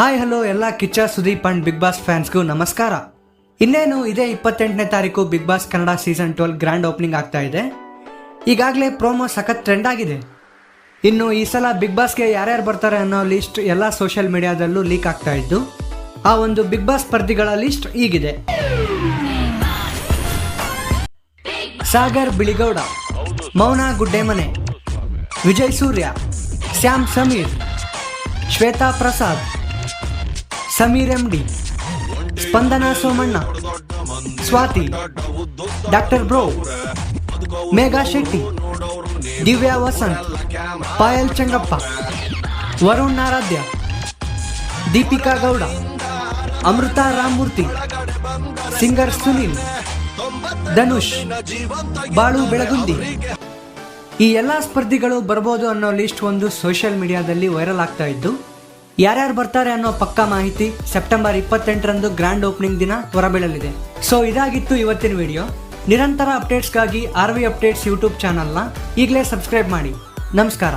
Hi hello ಎಲ್ಲ Kichcha, Sudeep and Bigg Boss ಫ್ಯಾನ್ಸ್ಗೂ ನಮಸ್ಕಾರ. ಇನ್ನೇನು ಇದೇ ಇಪ್ಪತ್ತೆಂಟನೇ ತಾರೀಕು Bigg Boss Kannada season twelve grand opening ಆಗ್ತಾ ಇದೆ. ಈಗಾಗಲೇ ಪ್ರೋಮೋ ಸಖತ್ ಟ್ರೆಂಡ್ ಆಗಿದೆ. ಇನ್ನು ಈ ಸಲ ಬಿಗ್ ಬಾಸ್ಗೆ ಯಾರ್ಯಾರು ಬರ್ತಾರೆ ಅನ್ನೋ ಲಿಸ್ಟ್ ಎಲ್ಲ ಸೋಷಿಯಲ್ ಮೀಡಿಯಾದಲ್ಲೂ ಲೀಕ್ ಆಗ್ತಾ ಇದ್ದು, ಆ ಒಂದು ಬಿಗ್ ಬಾಸ್ ಸ್ಪರ್ಧಿಗಳ list ಈಗಿದೆ. Sagar Biligowda, Mouna Guddemane, Vijay Surya, Shyam Sameer, Shweta Prasad Sameer M D Spandana Somanna, Swathi, doctor bro, Megha Shetty, Divya Vasanth, Payal Changappa, Varun Aradhya Deepika Gowda, Amrutha Ramamurthy, singer Sunil, Dhanush, Balu Belagundi. ಈ ಎಲ್ಲ ಸ್ಪರ್ಧಿಗಳು ಬರ್ಬೋದು ಅನ್ನೋ list ಒಂದು social ಮೀಡಿಯಾದಲ್ಲಿ viral ಆಗ್ತಾ ಇದ್ದು ಯಾರ್ಯಾರು ಬರ್ತಾರೆ ಅನ್ನೋ ಪಕ್ಕಾ ಮಾಹಿತಿ ಸೆಪ್ಟೆಂಬರ್ ಇಪ್ಪತ್ತೆಂಟರಂದು ಗ್ರ್ಯಾಂಡ್ ಓಪನಿಂಗ್ ದಿನ ಹೊರಬೀಳಲಿದೆ ಸೊ ಇದಾಗಿತ್ತು ಇವತ್ತಿನ ವಿಡಿಯೋ ನಿರಂತರ ಅಪ್ಡೇಟ್ಸ್ಗಾಗಿ ಆರ್ ವಿ ಅಪ್ಡೇಟ್ಸ್ ಯೂಟ್ಯೂಬ್ ಚಾನಲ್ನ ಈಗಲೇ ಸಬ್ಸ್ಕ್ರೈಬ್ ಮಾಡಿ. ನಮಸ್ಕಾರ.